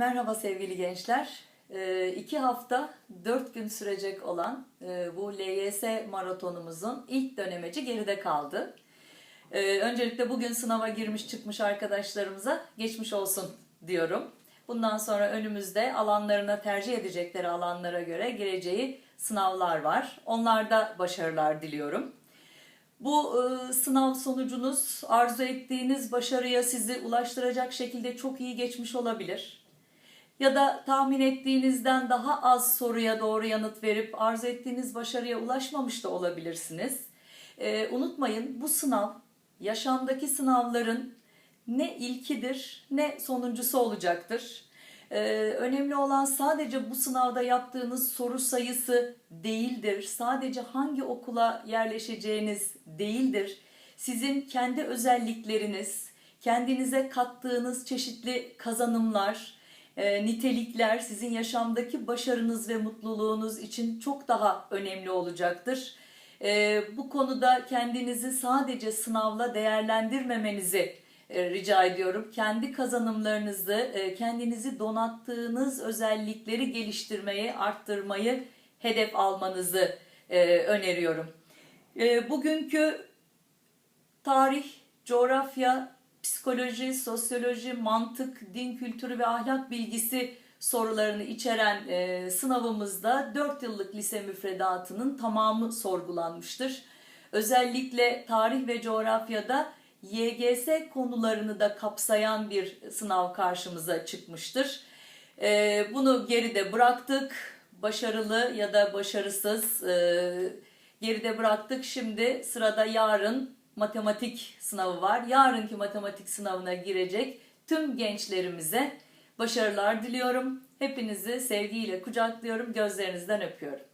Merhaba sevgili gençler. Ee, iki hafta, dört gün sürecek olan e, bu LYS maratonumuzun ilk dönemeci geride kaldı. Ee, Öncelikle bugün sınava girmiş çıkmış arkadaşlarımıza geçmiş olsun diyorum. Bundan sonra önümüzde alanlarına tercih edecekleri alanlara göre geleceği sınavlar var. Onlarda başarılar diliyorum. Bu e, sınav sonucunuz arzu ettiğiniz başarıya sizi ulaştıracak şekilde çok iyi geçmiş olabilir. Ya da tahmin ettiğinizden daha az soruya doğru yanıt verip arzu ettiğiniz başarıya ulaşmamış da olabilirsiniz. E, unutmayın bu sınav yaşamdaki sınavların ne ilkidir ne sonuncusu olacaktır. Ee, önemli olan sadece bu sınavda yaptığınız soru sayısı değildir. Sadece hangi okula yerleşeceğiniz değildir. Sizin kendi özellikleriniz, kendinize kattığınız çeşitli kazanımlar, e, nitelikler sizin yaşamdaki başarınız ve mutluluğunuz için çok daha önemli olacaktır. E, bu konuda kendinizi sadece sınavla değerlendirmemenizi e, rica ediyorum. Kendi kazanımlarınızı, e, kendinizi donattığınız özellikleri geliştirmeyi, arttırmayı hedef almanızı e, öneriyorum. E, Bugünkü tarih, coğrafya, psikoloji, sosyoloji, mantık, din kültürü ve ahlak bilgisi sorularını içeren e, sınavımızda 4 yıllık lise müfredatının tamamı sorgulanmıştır. Özellikle tarih ve coğrafyada YGS konularını da kapsayan bir sınav karşımıza çıkmıştır. E, bunu geride bıraktık. Başarılı ya da başarısız e, geride bıraktık. Şimdi sırada yarın matematik sınavı var. Yarınki matematik sınavına girecek tüm gençlerimize başarılar diliyorum. Hepinizi sevgiyle kucaklıyorum, gözlerinizden öpüyorum.